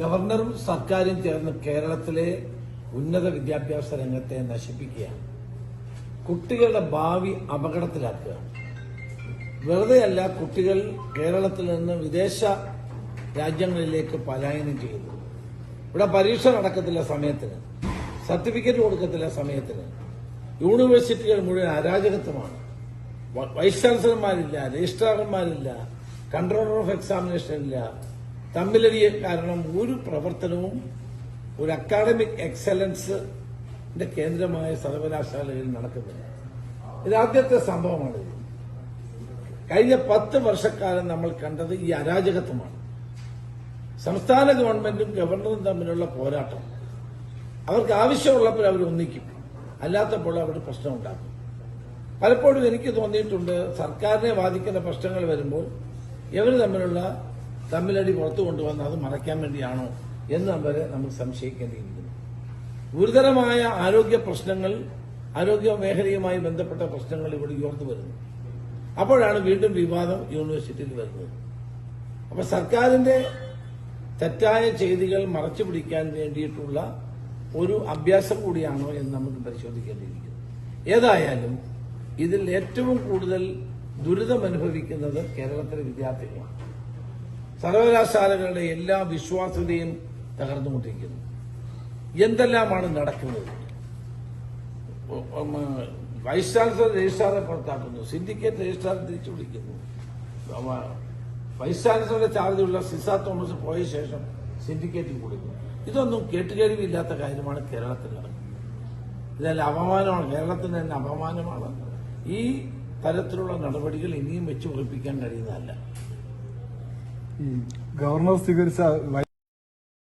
ഗവർണറും സർക്കാരും ചേർന്ന് കേരളത്തിലെ ഉന്നത വിദ്യാഭ്യാസ രംഗത്തെ നശിപ്പിക്കുകയാണ്. കുട്ടികളുടെ ഭാവി അപകടത്തിലാക്കുക. വെറുതെയല്ല കുട്ടികൾ കേരളത്തിൽ നിന്ന് വിദേശ രാജ്യങ്ങളിലേക്ക് പലായനം ചെയ്യുന്നു. ഇവിടെ പരീക്ഷ നടക്കത്തില്ല സമയത്തിന്. സർട്ടിഫിക്കറ്റ് കൊടുക്കത്തില്ല സമയത്തിന്. യൂണിവേഴ്സിറ്റികൾ മുഴുവൻ അരാജകത്വമാണ്. വൈസ് ചാൻസലർമാരില്ല രജിസ്ട്രാർമാരില്ല കൺട്രോളർ ഓഫ് എക്സാമിനേഷൻ ഇല്ല തമ്മിലടിയ കാരണം ഒരു പ്രവർത്തനവും ഒരു അക്കാഡമിക് എക്സലൻസിന്റെ കേന്ദ്രമായ സർവകലാശാലയിൽ നടക്കുന്നില്ല. ഇത് ആദ്യത്തെ സംഭവമാണ് കഴിഞ്ഞ പത്ത് വർഷക്കാലം നമ്മൾ കണ്ടത് ഈ അരാജകത്വമാണ്. സംസ്ഥാന ഗവൺമെന്റും ഗവർണറും തമ്മിലുള്ള പോരാട്ടം. അവർക്ക് ആവശ്യമുള്ളപ്പോൾ അവർ ഒന്നിക്കും. അല്ലാത്തപ്പോൾ അവർ പ്രശ്നം ഉണ്ടാക്കും പലപ്പോഴും എനിക്ക് തോന്നിയിട്ടുണ്ട് സർക്കാരിനെ ബാധിക്കുന്ന പ്രശ്നങ്ങൾ വരുമ്പോൾ ഇവർ തമ്മിലുള്ള തമ്മിലടി പുറത്തു കൊണ്ടുവന്ന് അത് മറയ്ക്കാൻ വേണ്ടിയാണോ എന്ന് വരെ നമ്മൾ സംശയിക്കേണ്ടിയിരിക്കുന്നു. ഗുരുതരമായ ആരോഗ്യ പ്രശ്നങ്ങൾ ആരോഗ്യ മേഖലയുമായി ബന്ധപ്പെട്ട പ്രശ്നങ്ങൾ ഇവിടെ ഉയർന്നു വരുന്നു. അപ്പോഴാണ് വീണ്ടും വിവാദം യൂണിവേഴ്സിറ്റിയിൽ വരുന്നത്. അപ്പൊ സർക്കാരിന്റെ തെറ്റായ ചെയ്തികൾ മറച്ചു പിടിക്കാൻ വേണ്ടിയിട്ടുള്ള ഒരു അഭ്യാസം കൂടിയാണോ എന്ന് നമുക്ക് പരിശോധിക്കേണ്ടിയിരിക്കുന്നു. ഏതായാലും ഇതിൽ ഏറ്റവും കൂടുതൽ ദുരിതമനുഭവിക്കുന്നത് കേരളത്തിലെ വിദ്യാർത്ഥികളാണ്. സർവകലാശാലകളുടെ എല്ലാ വിശ്വാസ്യതയും തകർന്നുകൊണ്ടിരിക്കുന്നു. എന്തെല്ലാമാണ് നടക്കുന്നത്? വൈസ് ചാൻസലർ രജിസ്ട്രാറെ പുറത്താക്കുന്നു. സിൻഡിക്കേറ്റ് രജിസ്ട്രാറെ തിരിച്ചു വിളിക്കുന്നു. വൈസ് ചാൻസലറുടെ ചാർജുള്ള സിസ തോമസ് പോയ ശേഷം സിൻഡിക്കേറ്റിൽ കൊടുക്കുന്നു ഇതൊന്നും കേട്ടുകേൾവിയില്ലാത്ത കാര്യമാണ് കേരളത്തിൽ നടക്കുന്നത്. ഇതെല്ലാം അപമാനമാണ്. കേരളത്തിന് തന്നെ അപമാനമാണ്. ഈ തരത്തിലുള്ള നടപടികൾ ഇനിയും വെച്ചു ഉറപ്പിക്കാൻ കഴിയുന്നതല്ല. ഗവർണർ സ്വീകരിച്ച